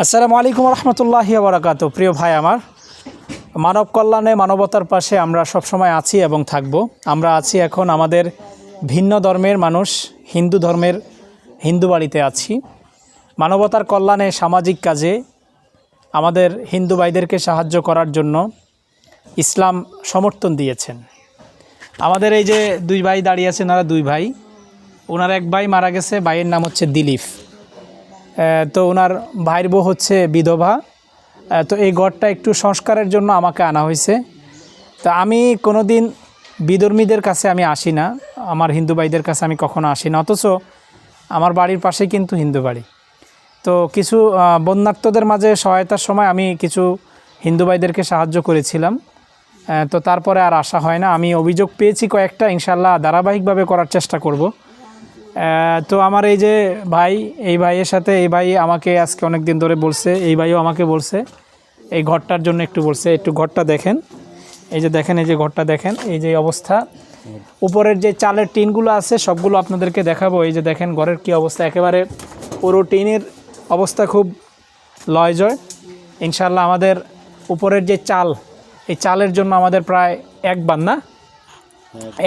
আসসালামু আলাইকুম রহমতুল্লাহ বারাকাত প্রিয় ভাই আমার, মানব কল্যাণে মানবতার পাশে আমরা সবসময় আছি এবং থাকব। আমরা আছি এখন আমাদের ভিন্ন ধর্মের মানুষ, হিন্দু ধর্মের হিন্দু বাড়িতে আছি। মানবতার কল্যাণে সামাজিক কাজে আমাদের হিন্দু ভাইদেরকে সাহায্য করার জন্য ইসলাম সমর্থন দিয়েছেন। আমাদের এই যে দুই ভাই দাঁড়িয়ে আছেন ওনারা দুই ভাই। ওনার এক ভাই মারা গেছে, ভাইয়ের নাম হচ্ছে দিলীপ। তো ওনার ভাইয়ের বউ হচ্ছে বিধবা। তো এই গড়টা একটু সংস্কারের জন্য আমাকে আনা হয়েছে। তো আমি কোনো দিন বিধর্মীদের কাছে আমি আসি না। আমার হিন্দু ভাইদের কাছে আমি কখনো আসি না। অথচ আমার বাড়ির পাশেই কিন্তু হিন্দু বাড়ি। তো কিছু বন্যার্থদের মাঝে সহায়তার সময় আমি কিছু হিন্দু ভাইদেরকে সাহায্য করেছিলাম। তো তারপরে আর আসা হয় না। আমি অভিযোগ পেয়েছি কয়েকটা। ইনশাল্লাহ ধারাবাহিকভাবে করার চেষ্টা করব। তো আমার এই যে ভাই, এই ভাইয়ের সাথে, এই ভাই আমাকে আজকে অনেক দিন ধরে বলছে, এই ভাইও আমাকে বলছে, এই ঘরটার জন্য একটু বলছে, একটু ঘরটা দেখেন। এই যে দেখেন, এই যে ঘরটা দেখেন, এই যে অবস্থা। উপরের যে চালের টিনগুলো আছে, সবগুলো আপনাদেরকে দেখাবো। এই যে দেখেন, ঘরের কি অবস্থা, একেবারে পুরো টিনের অবস্থা খুব লয়জয়। ইনশাল্লাহ আমাদের উপরের যে চাল, এই চালের জন্য আমাদের প্রায় এক বান না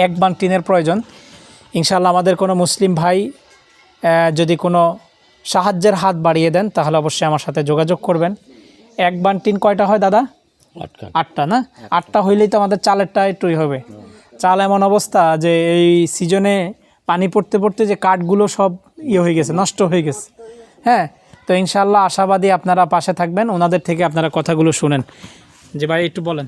এক বান টিনের প্রয়োজন। ইনশাল্লাহ আমাদের কোনো মুসলিম ভাই যদি কোনো সাহায্যের হাত বাড়িয়ে দেন তাহলে অবশ্যই আমার সাথে যোগাযোগ করবেন। এক বান টিন কয়টা হয় দাদা? আটটা। না? আটটা হইলেই তো আমাদের চালেরটা একটুই হবে। চাল এমন অবস্থা যে এই সিজনে পানি পড়তে পড়তে যে কাঠগুলো সব ইয়ে হয়ে গেছে নষ্ট হয়ে গেছে। হ্যাঁ তো ইনশাল্লাহ আশাবাদী আপনারা পাশে থাকবেন ওনাদের থেকে আপনারা কথাগুলো শুনেন। যে ভাই একটু বলেন।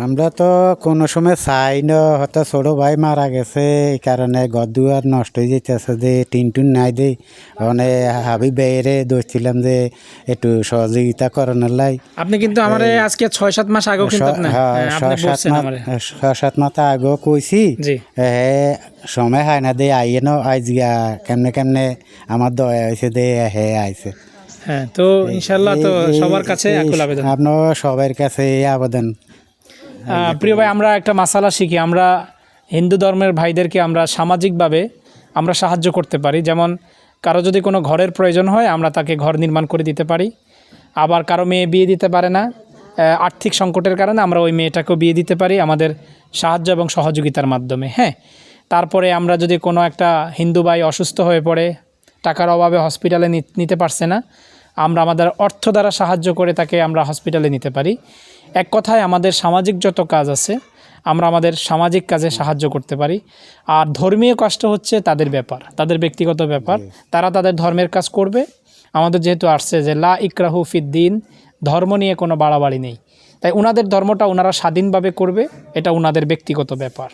আমরা তো কোনো সময় চাই না হয়তো ছোটো ভাই মারা গেছে এই কারণে ঘর দুয়ার নষ্ট হয়ে যেতেছে যে টিন টুন নাই দেই। মানে হাবি বেয়েরে দোষছিলাম যে একটু সহযোগিতা করানোর লাই। আপনি কিন্তু আমার আজকে ছয় সাত মাস আগেও কিন্তু হ্যাঁ, হ্যাঁ, আপনি ছ- সাত মাস আগেও কইছি জি। হে সময় হয় না দে আইয়ে ন আইজ গিয়া কেমনে কেমনে আমার দয়া হয়েছে দে হে আইছে। হ্যাঁ তো ইনশাল্লাহ তো সবার কাছে আকুল আবেদন। আপনার সবার কাছে এই আবেদন। প্রিয় ভাই আমরা একটা মাসালা শিখি। আমরা হিন্দু ধর্মের ভাইদেরকে আমরা সামাজিকভাবে আমরা সাহায্য করতে পারি। যেমন কারও যদি কোনো ঘরের প্রয়োজন হয় আমরা তাকে ঘর নির্মাণ করে দিতে পারি। আবার কারও মেয়ে বিয়ে দিতে পারে না আর্থিক সংকটের কারণে আমরা ওই মেয়েটাকেও বিয়ে দিতে পারি আমাদের সাহায্য এবং সহযোগিতার মাধ্যমে হ্যাঁ? তারপরে আমরা যদি কোনো একটা হিন্দু ভাই অসুস্থ হয়ে পড়ে টাকার অভাবে হসপিটালে নিতে পারছে না আমরা আমাদের অর্থ দ্বারা সাহায্য করে তাকে আমরা হসপিটালে নিতে পারি। এক কথায় আমাদের সামাজিক যত কাজ আছে আমরা আমাদের সামাজিক কাজে সাহায্য করতে পারি। আর ধর্মীয় কষ্ট হচ্ছে তাদের ব্যাপার তাদের ব্যক্তিগত ব্যাপার। তারা তাদের ধর্মের কাজ করবে। আমাদের যেহেতু আসছে যে লা ইকরাহু ফিদ্দিন ধর্ম নিয়ে কোনো বাড়াবাড়ি নেই। তাই ওনাদের ধর্মটা ওনারা স্বাধীনভাবে করবে এটা ওনাদের ব্যক্তিগত ব্যাপার।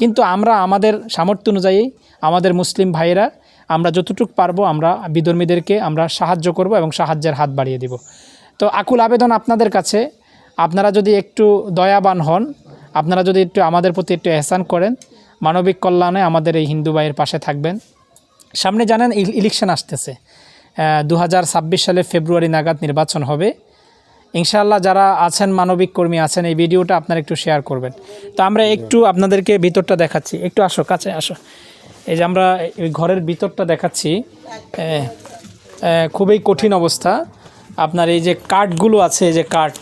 কিন্তু আমরা আমাদের সামর্থ্য অনুযায়ী আমাদের মুসলিম ভাইয়েরা আমরা যতটুকু পারব আমরা বিধর্মীদেরকে আমরা সাহায্য করব এবং সাহায্যের হাত বাড়িয়ে দিব। তো আকুল আবেদন আপনাদের কাছে আপনারা যদি একটু দয়াবান হন, আপনারা যদি একটু আমাদের প্রতি একটু এহসান করেন, মানবিক কল্যাণে আমাদের এই হিন্দু ভাইয়ের পাশে থাকবেন। সামনে জানেন, ইল- ইলেকশন আসতেছে। দু হাজার ছাব্বিশ সালে ফেব্রুয়ারি নাগাদ নির্বাচন হবে। ইনশাআল্লাহ যারা আছেন, মানবিক কর্মী আছেন, এই ভিডিওটা আপনারা একটু শেয়ার করবেন। তো আমরা একটু আপনাদেরকে ভিতরটা দেখাচ্ছি। একটু আসো, কাছে আসো। এই যে আমরা ঘরের ভিতরটা দেখাচ্ছি। খুবই কঠিন অবস্থা। আপনার এই যে কাঠগুলো আছে, এই যে কাঠ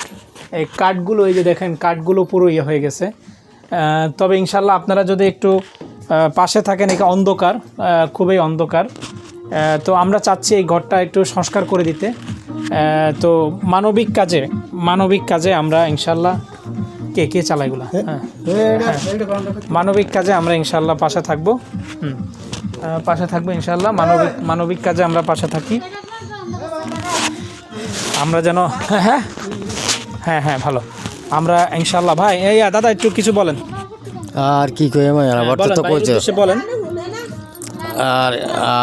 এই কাঠগুলো এই যে দেখেন কাঠগুলো পুরো ইয়ে হয়ে গেছে। তবে ইনশাল্লাহ আপনারা যদি একটু পাশে থাকেন এখানে অন্ধকার খুবই অন্ধকার। তো আমরা চাচ্ছি এই ঘরটা একটু সংস্কার করে দিতে। তো মানবিক কাজে মানবিক কাজে আমরা ইনশাল্লাহ কে কে চালাই এগুলা? হ্যাঁ। মানবিক কাজে আমরা ইনশাল্লাহ পাশে থাকব। হুম। পাশে থাকব ইনশাল্লাহ। মানবিক মানবিক কাজে আমরা পাশে থাকি। আমরা যেন হ্যাঁ। হ্যাঁ হ্যাঁ হ্যাঁ ভালো। আমরা ইনশাল্লাহ ভাই এই দাদা একটু কিছু বলেন। আর কি কই বলেন, তো কইছে বলেন। আর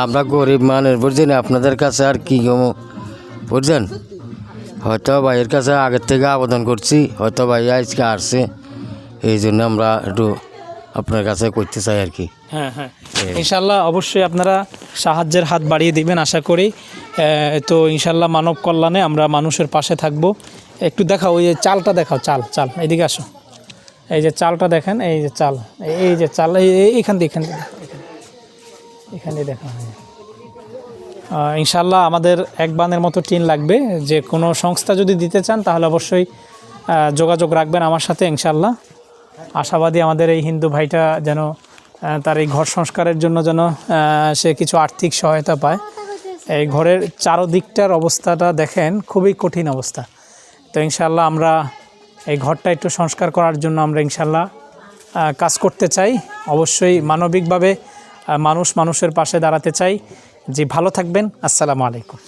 আমরা গরিব মানুষ বুঝছেন? আপনাদের কাছে আর কি কমো? বুঝছেন? হয়তো ভাইয়ের কাছে আগের থেকে আবেদন করছি হয়তো ভাই আজকে আসছে। এই জন্য আমরা একটু আপনার কাছে করতে চাই আর কি। হ্যাঁ হ্যাঁ। ইনশাল্লাহ অবশ্যই আপনারা সাহায্যের হাত বাড়িয়ে দিবেন আশা করি। তো ইনশাল্লাহ মানব কল্যাণে আমরা মানুষের পাশে থাকব। একটু দেখাও, ওই যে চালটা দেখাও, চাল চাল, এদিকে আসো। এই যে চালটা দেখেন, এই যে চাল, এই যে চাল, এই- এই- এইখান দিয়ে, এখান দিয়ে, এখান দেখা হয়। ইনশাল্লাহ আমাদের এক বানের মতো টিন লাগবে। যে কোনো সংস্থা যদি দিতে চান, তাহলে অবশ্যই যোগাযোগ রাখবেন আমার সাথে ইনশাল্লাহ আশাবাদী আমাদের এই হিন্দু ভাইটা যেন তার এই ঘর সংস্কারের জন্য যেন সে কিছু আর্থিক সহায়তা পায়। এই ঘরের চারদিকটার অবস্থাটা দেখেন, খুবই কঠিন অবস্থা। তো ইনশাল্লাহ আমরা এই ঘরটা একটু সংস্কার করার জন্য আমরা ইনশাল্লাহ কাজ করতে চাই। অবশ্যই মানবিকভাবে মানুষ মানুষের পাশে দাঁড়াতে চাই। যে ভালো থাকবেন। আসসালামু আলাইকুম।